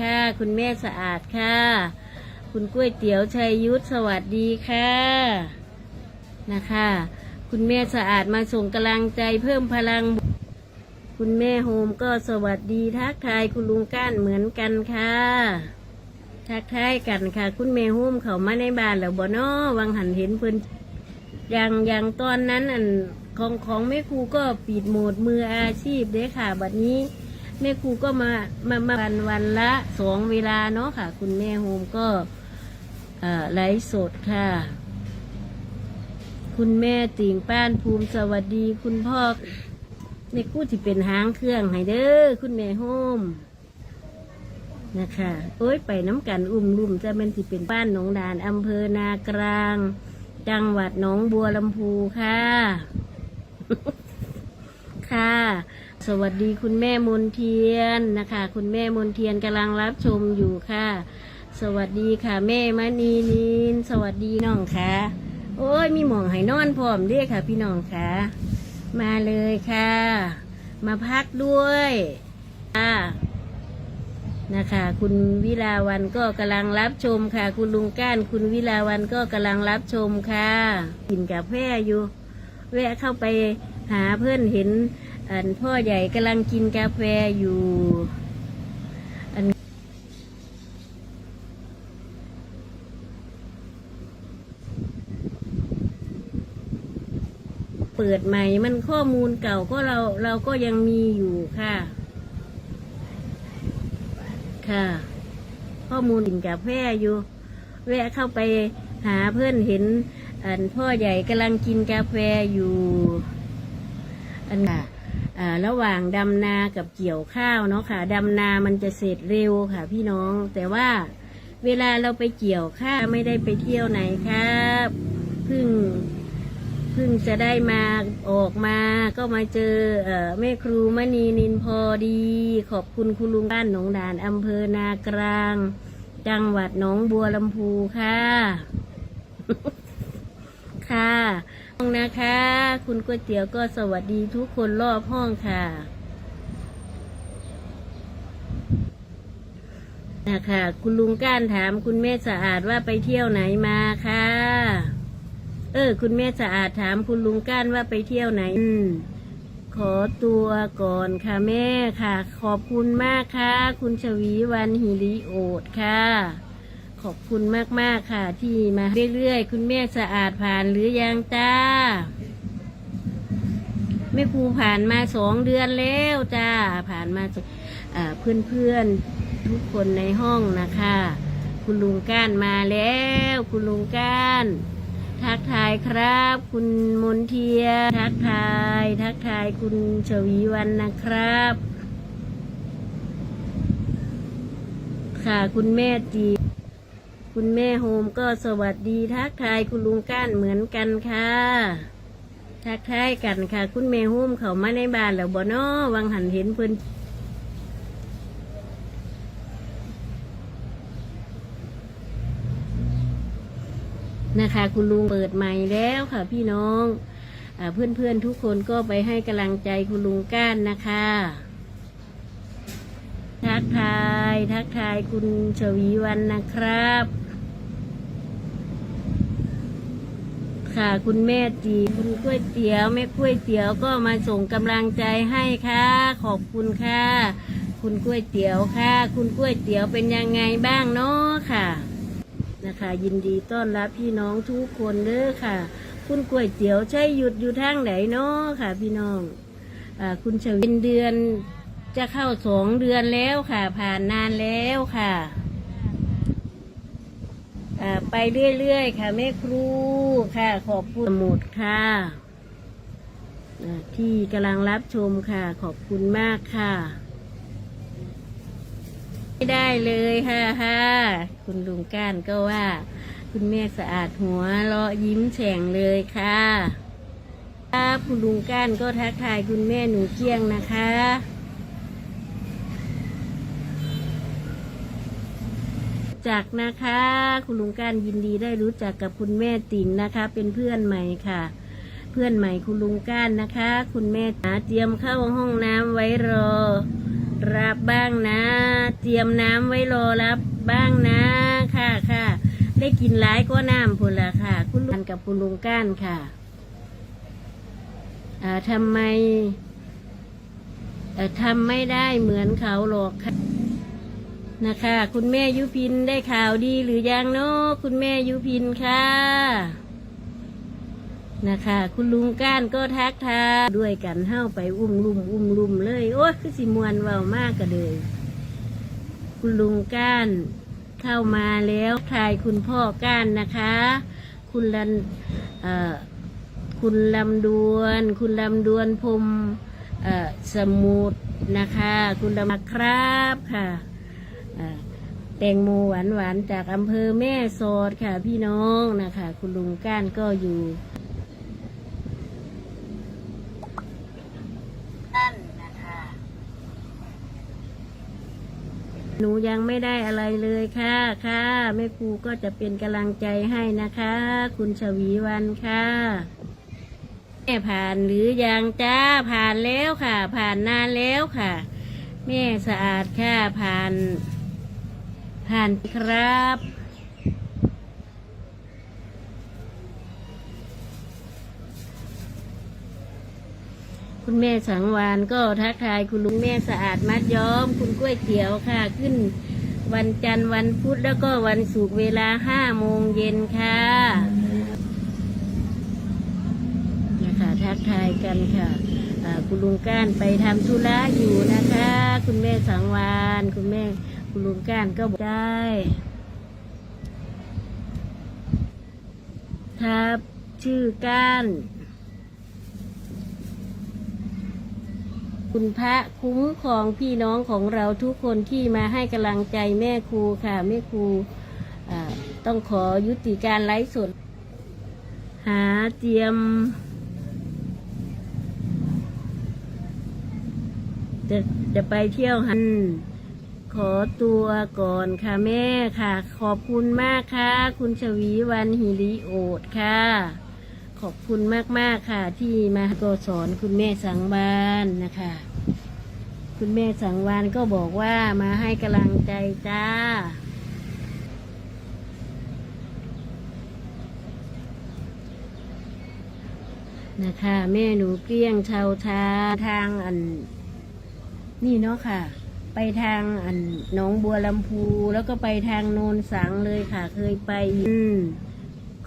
ค่ะ คุณแม่สะอาดค่ะ คุณก๋วยเตี๋ยวชัยยุทธสวัสดีค่ะ นะคะ คุณแม่สะอาดมาส่งกำลังใจเพิ่มพลัง คุณแม่โฮมก็สวัสดีทักทายคุณลุงก้านเหมือนกันค่ะทักทายกันค่ะ คุณแม่โฮมเขามาในบ้านแล้วบ่นอวังหันเห็นเพิ่นอย่างอย่างตอนนั้นอันของของแม่ครูก็ปิดโหมดมืออาชีพเด้ค่ะ บัดนี้ แม่ครูก็มามามาวันวันละสองเวลาเนาะค่ะ คุณแม่โฮมก็ไลฟ์สดค่ะ คุณแม่ติ่งป้านภูมิสวัสดี คุณพ่อในกู้ที่เป็นหางเครื่องให้เด้อคุณแม่โฮมนะคะโอ้ยไปน้ำกันอุ่มลุ่มจะเป็นที่เป็นบ้านหนองดานอำเภอนากลาง จังหวัดหนองบัวลำพูค่ะ ค่ะ สวัสดีคุณแม่มนเทียนนะคะ คุณแม่มนเทียนกำลังรับชมอยู่ค่ะ สวัสดีค่ะ แม่มณีนิน สวัสดีน้องค่ะ โอ้ยมีหมองให้นอนพร้อมเด้อค่ะ พี่น้องค่ะ มาเลยค่ะ มาพักด้วยค่ะนะคะ คุณวิลาวันก็กำลังรับชมค่ะ คุณลุงก้าน คุณวิลาวันก็กำลังรับชมค่ะ กินกาแฟอยู่ แวะเข้าไปหาเพื่อนเห็น อันพ่อใหญ่กำลังกินกาแฟอยู่ อันเปิดใหม่มันข้อมูลเก่าก็เราเราก็ยังมีอยู่ค่ะ ค่ะ ข้อมูลกินกาแฟอยู่ แวะเข้าไปหาเพื่อนเห็น อันพ่อใหญ่กำลังกินกาแฟอยู่ อันน่ะ อ่าระหว่างดำนากับเกี่ยวข้าวเนาะค่ะดำนามันจะเสร็จเร็วค่ะ พี่น้อง แต่ว่าเวลาเราไปเกี่ยวข้าวไม่ได้ไปเที่ยวไหนครับเพิ่งเพิ่งจะได้มาออกมาก็มาเจอเออแม่ครูมณีนินพอดี ขอบคุณคุณลุงบ้านหนองดานอำเภอนากลาง จังหวัดหนองบัวลำพูค่ะ ค่ะ นะคะ คุณก๋วยเตี๋ยวก็สวัสดีทุกคนรอบห้องค่ะ นะคะ คุณลุงก้านถามคุณแม่สะอาดว่าไปเที่ยวไหนมาคะเออ คุณแม่สะอาดถามคุณลุงก้านว่าไปเที่ยวไหน อืมขอตัวก่อนค่ะแม่ค่ะ ขอบคุณมากค่ะ คุณชวีวันหิริโอดค่ะ ขอบคุณมาก ๆ ค่ะ ที่มาเรื่อย ๆ คุณแม่สะอาดผ่านหรือยังจ้าแม่ครูผ่านมาสองเดือนแล้วจ้า ผ่านมาเพื่อนเพื่อนๆทุกคนในห้องนะคะ คุณลุงก้านมาแล้ว คุณลุงก้าน ทักทายครับ คุณมนเทีย ทักทาย ทักทายคุณชวีวันนะครับ ค่ะคุณแม่จี คุณแม่โฮมก็สวัสดีทักทายคุณลุงก้านเหมือนกันค่ะ ทักทายกันค่ะ คุณแม่โฮมเขามาในบ้านแล้วบ่นอวังหันเห็นเพิ่นนะคะ คุณลุงเปิดใหม่แล้วค่ะ พี่น้องอเพื่อนๆทุกคนก็ไปให้กำลังใจคุณลุงก้านนะคะ ทักทาย ทักทายคุณชวีวันนะครับ ค่ะ คุณแม่จีคุณก๋วยเตี๋ยวแม่ก๋วยเตี๋ยวก็มาส่งกำลังใจให้ค่ะ ขอบคุณค่ะ คุณก๋วยเตี๋ยวค่ะ คุณก๋วยเตี๋ยวเป็นยังไงบ้างเนาะค่ะนะคะ ยินดีต้อนรับพี่น้องทุกคนเด้อค่ะ คุณก๋วยเตี๋ยวใช่หยุดอยู่ทางไหนเนาะค่ะ พี่น้องอคุณชวินเดือนจะเข้าสองเดือนแล้วค่ะ ผ่านนานแล้วค่ะ ไปเรื่อยๆ ค่ะแม่ครูค่ะ ขอบคุณหมดค่ะที่กำลังรับชมค่ะ ขอบคุณมากค่ะ ไม่ได้เลยค่ะค่ะคุณลุงก้านก็ว่า คุณแม่สะอาดหัวเราะยิ้มแฉ่งเลยค่ะครับคุณลุงก้านก็ทักทายคุณแม่หนูเกี้ยงนะคะ จักนะคะ คุณลุงก้านยินดีได้รู้จักกับคุณแม่ติ๋งนะคะ เป็นเพื่อนใหม่ค่ะ เพื่อนใหม่คุณลุงก้านนะคะ คุณแม่จ๋าเตรียมเข้าห้องน้ำไว้รอ รับบ้างนะ เตรียมน้ำไว้รอรับบ้างนะค่ะค่ะได้กินหลายก็น้ำพุ่นละค่ะ คุณลุงกับคุณลุงก้านค่ะทำไมทำไม่ได้เหมือนเขาหรอกค่ะ นะคะ คุณแม่ยุพินได้ข่าวดีหรือยังเนาะคุณแม่ยุพินค่ะนะคะ คุณลุงก้านก็ทักทาด้วยกันเฮ้าไปอุ้มลุมอุ้มลุมเลยโอ้ยคือสิมวนเบามากกันเลย คุณลุงก้านเข้ามาแล้วทายคุณพ่อก้านนะคะ คุณลันเอ่อคุณลำดวน คุณลำดวนพรมสมุดนะคะ คุณลำครับค่ะ แตงโมหวานหวานๆจากอำเภอแม่สอดค่ะพี่น้องนะคะ คุณลุงก้านก็อยู่นั่นนะคะหนูยังไม่ได้อะไรเลยค่ะค่ะแม่ครูก็จะเป็นกำลังใจให้นะคะ คุณชวีวันค่ะแม่ผ่านหรือยังจ้าผ่านแล้วค่ะ ผ่านนานแล้วค่ะ แม่สะอาดค่ะผ่าน ผ่นครับ คุณแม่สังวานก็ทักทายคุณลุงแม่สะอาดมัดย้อม คุณกล้วยเตี๋ยวค่ะขึ้น วันจันทร์วันพุธแล้วก็วันศุกร์เวลาห้าโมงเย็นค่ะนะคะทักทายกันค่ะคุณลุงก้านไปทำธุระอยู่นะคะ คุณแม่สังวานคุณแม่ คุณลุงก้านก็บอกได้ครับชื่อก้าน คุณพระคุ้มครองพี่น้องของเราทุกคนที่มาให้กำลังใจแม่ครูค่ะ แม่ครูต้องขอยุติการไลฟ์สดหาเตรียม จะจะไปเที่ยวหัน ขอตัวก่อนค่ะแม่ค่ะ ขอบคุณมากค่ะ คุณชวีวันหิริโอดค่ะ ขอบคุณมากๆค่ะ ที่มาก็สอนคุณแม่สังวานนะคะ คุณแม่สังวานก็บอกว่ามาให้กำลังใจจ้านะคะ แม่หนูเกลี้ยงชาวทาทางอัน นี่เนาะค่ะ ไปทางอันหนองบัวลำพู แล้วก็ไปทางโนนสังเลยค่ะ เคยไปอืม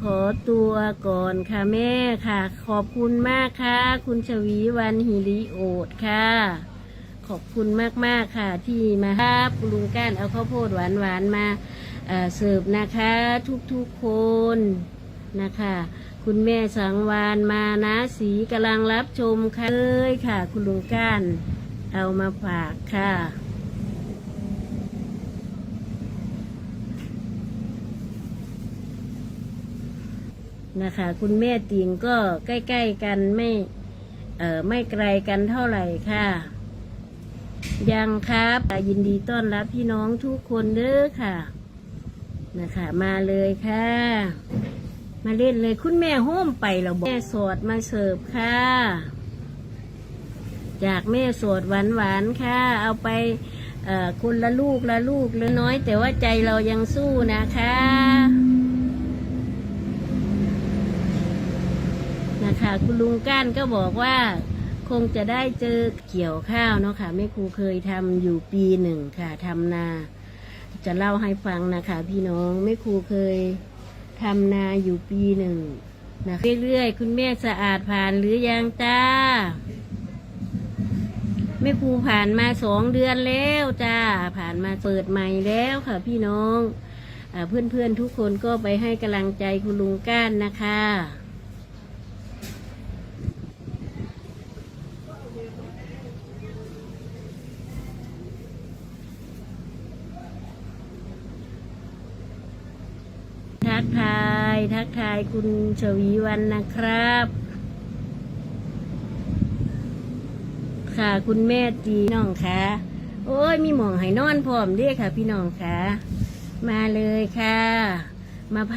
ขอตัวก่อนค่ะแม่ค่ะ ขอบคุณมากค่ะ คุณชวีวันหิริโอดค่ะ ขอบคุณมากๆค่ะ ที่มาครับคุณลุงก้านเอาข้าวโพดหวานๆมาเอ่อเสิร์ฟนะคะ ทุกๆคนนะคะ คุณแม่สังวานมานะสีกำลังรับชมค่ะเลยค่ะ คุณลุงก้านเอามาฝากค่ะ นะคะ คุณแม่ติงก็ใกล้ ๆ กันไม่เอ่อไม่ไกลกันเท่าไหร่ค่ะ ยังครับยินดีต้อนรับพี่น้องทุกคนเด้อค่ะ นะคะ มาเลยค่ะ มาเล่นเลยคุณแม่โฮมไปเราบอกแม่สดมาเสิร์ฟค่ะ จากแม่สดหวานหวานค่ะ เอาไปคนละลูกละลูกละน้อย แต่ว่าใจเรายังสู้นะคะ นะ ค่ะ คุณลุงก้านก็บอกว่าคงจะได้เจอเกี่ยวข้าวเนาะค่ะแม่ครูเคยทำอยู่ปีหนึ่งค่ะทำนา จะเล่าให้ฟังนะคะ พี่น้องแม่ครูเคยทำนาอยู่ปีหนึ่งนะคะเรื่อยๆ คุณแม่สะอาดผ่านหรือยังจ้าแม่ครูผ่านมาสองเดือนแล้วจ้าผ่านมาเปิดใหม่แล้วค่ะ พี่น้องอเพื่อนๆทุกคนก็ไปให้กำลังใจคุณลุงก้านนะคะ ทักทาย ทักทายคุณชวีวันนะครับ ค่ะคุณแม่จีน้องค่ะ โอ้ยมีหมองให้นอนพร้อมเด้อค่ะ พี่น้องค่ะ มาเลยค่ะ มาพ